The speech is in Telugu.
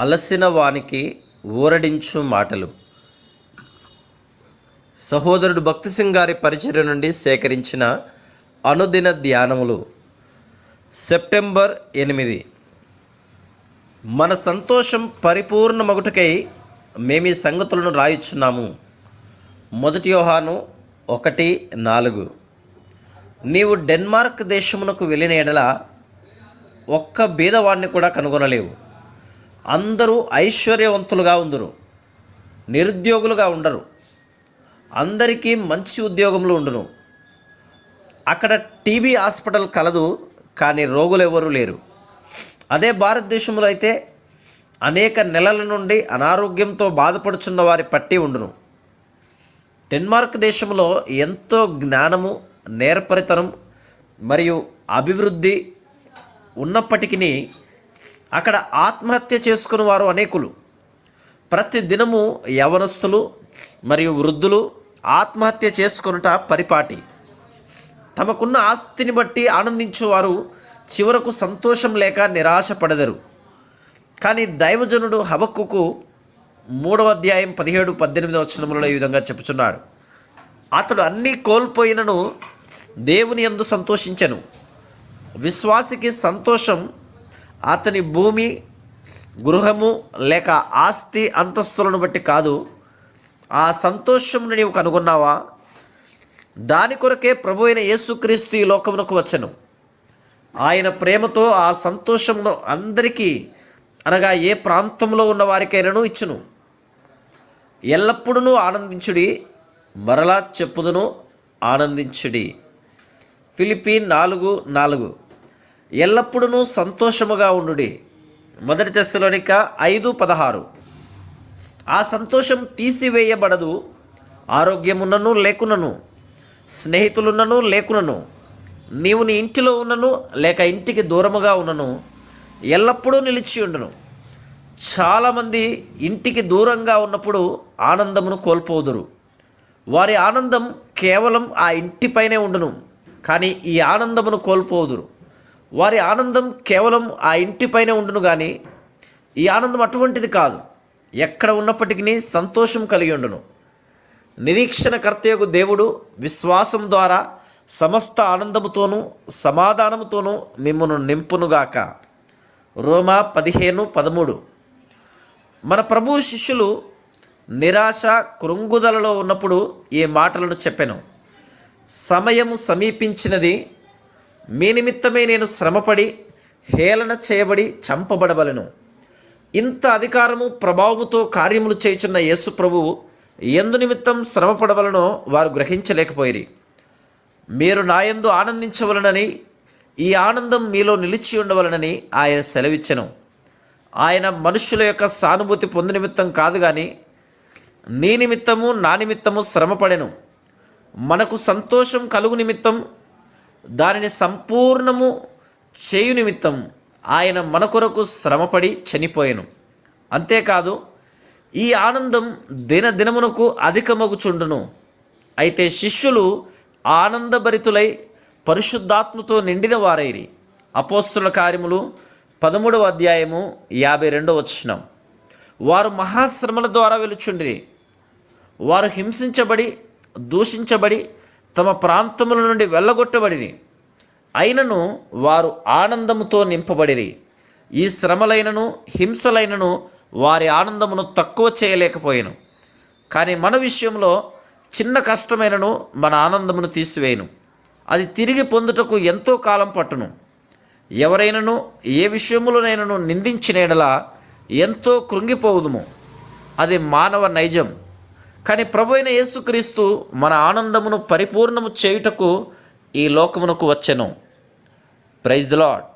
అలసిన వానికి ఊరడించు మాటలు. సహోదరుడు భక్తి సింగ్ గారి పరిచయం నుండి సేకరించిన అనుదిన ధ్యానములు. సెప్టెంబర్ ఎనిమిది. మన సంతోషం పరిపూర్ణమగుటకై మేము ఈ సంగతులను రాయిచున్నాము. మొదటి యోహాను ఒకటి నాలుగు. నీవు డెన్మార్క్ దేశమునకు వెళ్ళిన ఎడల ఒక్క బీదవాడిని కూడా కనుగొనలేవు. అందరూ ఐశ్వర్యవంతులుగా ఉందరు నిరుద్యోగులుగా ఉండరు. అందరికీ మంచి ఉద్యోగములు ఉండును. అక్కడ టీబీ హాస్పిటల్ కలదు కానీ రోగులు ఎవరు లేరు. అదే భారతదేశంలో అయితే అనేక నెలల నుండి అనారోగ్యంతో బాధపడుచున్న వారి పట్టి ఉండును. డెన్మార్క్ దేశంలో ఎంతో జ్ఞానము నేర్పరితనం మరియు అభివృద్ధి ఉన్నప్పటికీ అక్కడ ఆత్మహత్య చేసుకుని వారు అనేకులు. ప్రతి దినము యవనస్తులు మరియు వృద్ధులు ఆత్మహత్య చేసుకొనుట పరిపాటి. తమకున్న ఆస్తిని బట్టి ఆనందించేవారు చివరకు సంతోషం లేక నిరాశపడదరు. కానీ దైవజనుడు హబక్కుకు మూడవ అధ్యాయం పదిహేడు పద్దెనిమిది వచనములలో ఈ విధంగా చెప్పుచున్నాడు. అతడు అన్నీ కోల్పోయినను దేవుని యందు సంతోషించెను. విశ్వాసికి సంతోషం అతని భూమి గృహము లేక ఆస్తి అంతస్తులను బట్టి కాదు. ఆ సంతోషమును నీవు కనుగొన్నావా? దాని కొరకే ప్రభు అయిన యేసుక్రీస్తు ఈ లోకమునకు వచ్చను. ఆయన ప్రేమతో ఆ సంతోషమును అందరికీ అనగా ఏ ప్రాంతంలో ఉన్న వారికైనాను ఇచ్చును. ఎల్లప్పుడూ ఆనందించుడి మరలా చెప్పుదును ఆనందించుడి. ఫిలిపి నాలుగు నాలుగు. ఎల్లప్పుడూ సంతోషముగా ఉండుడి. మొదటి దశలోనిక ఐదు పదహారు. ఆ సంతోషం తీసివేయబడదు. ఆరోగ్యమున్నను లేకునను స్నేహితులున్నను లేకునను నీవు నీ ఇంటిలో ఉన్నను లేక ఇంటికి దూరముగా ఉన్నను ఎల్లప్పుడూ నిలిచి ఉండును. చాలామంది ఇంటికి దూరంగా ఉన్నప్పుడు ఆనందమును కోల్పోదురు. వారి ఆనందం కేవలం ఆ ఇంటిపైనే ఉండును కానీ ఈ ఆనందమును కోల్పోదురు. వారి ఆనందం కేవలం ఆ ఇంటిపైనే ఉండును కానీ ఈ ఆనందం అటువంటిది కాదు. ఎక్కడ ఉన్నప్పటికీ సంతోషం కలిగి ఉండును. నిరీక్షణకర్తయగు దేవుడు విశ్వాసం ద్వారా సమస్త ఆనందముతోనూ సమాధానముతోనూ మిమ్మను నింపునుగాక రోమా పదిహేను పదమూడు. మన ప్రభు శిష్యులు నిరాశ కృంగుదలలో ఉన్నప్పుడు ఈ మాటలను చెప్పాను. సమయం సమీపించినది మీ నిమిత్తమే నేను శ్రమపడి హేళన చేయబడి చంపబడవలను. ఇంత అధికారము ప్రభావముతో కార్యములు చేయుచున్న యేసు ప్రభువు ఎందు నిమిత్తం శ్రమపడవలనో వారు గ్రహించలేకపోయిరి. మీరు నాయందు ఆనందించవలనని ఈ ఆనందం మీలో నిలిచి ఉండవలనని ఆయన సెలవిచ్చెను. ఆయన మనుషుల యొక్క సానుభూతి పొందు నిమిత్తం కాదు కానీ నీ నిమిత్తము నా నిమిత్తము శ్రమపడెను. మనకు సంతోషం కలుగు నిమిత్తం దానిని సంపూర్ణము చేయు నిమిత్తం ఆయన మన కొరకు శ్రమపడి చనిపోయాను. అంతేకాదు ఈ ఆనందం దినదినమునకు అధికమగుచుండును. అయితే శిష్యులు ఆనందభరితులై పరిశుద్ధాత్మతో నిండిన వారైరి. అపోస్తుల కార్యములు పదమూడవ అధ్యాయము యాభై రెండవ వచనం. వారు మహాశ్రమల ద్వారా వెలుచుండిరి. వారు హింసించబడి దూషించబడి తమ ప్రాంతముల నుండి వెళ్ళగొట్టబడిరి. అయినను వారు ఆనందముతో నింపబడిరి. ఈ శ్రమలైనను హింసలైనను వారి ఆనందమును తక్కువ చేయలేకపోయాను. కానీ మన విషయంలో చిన్న కష్టమైనను మన ఆనందమును తీసివేయను. అది తిరిగి పొందుటకు ఎంతో కాలం పట్టును. ఎవరైనను ఏ విషయములోనైనను నిందించిన ఎడల ఎంతో కృంగిపోవుదుము. అది మానవ నైజం. కానీ ప్రభు అయిన యేసుక్రీస్తు మన ఆనందమును పరిపూర్ణము చేయుటకు ఈ లోకమునకు వచ్చెను. Praise the lord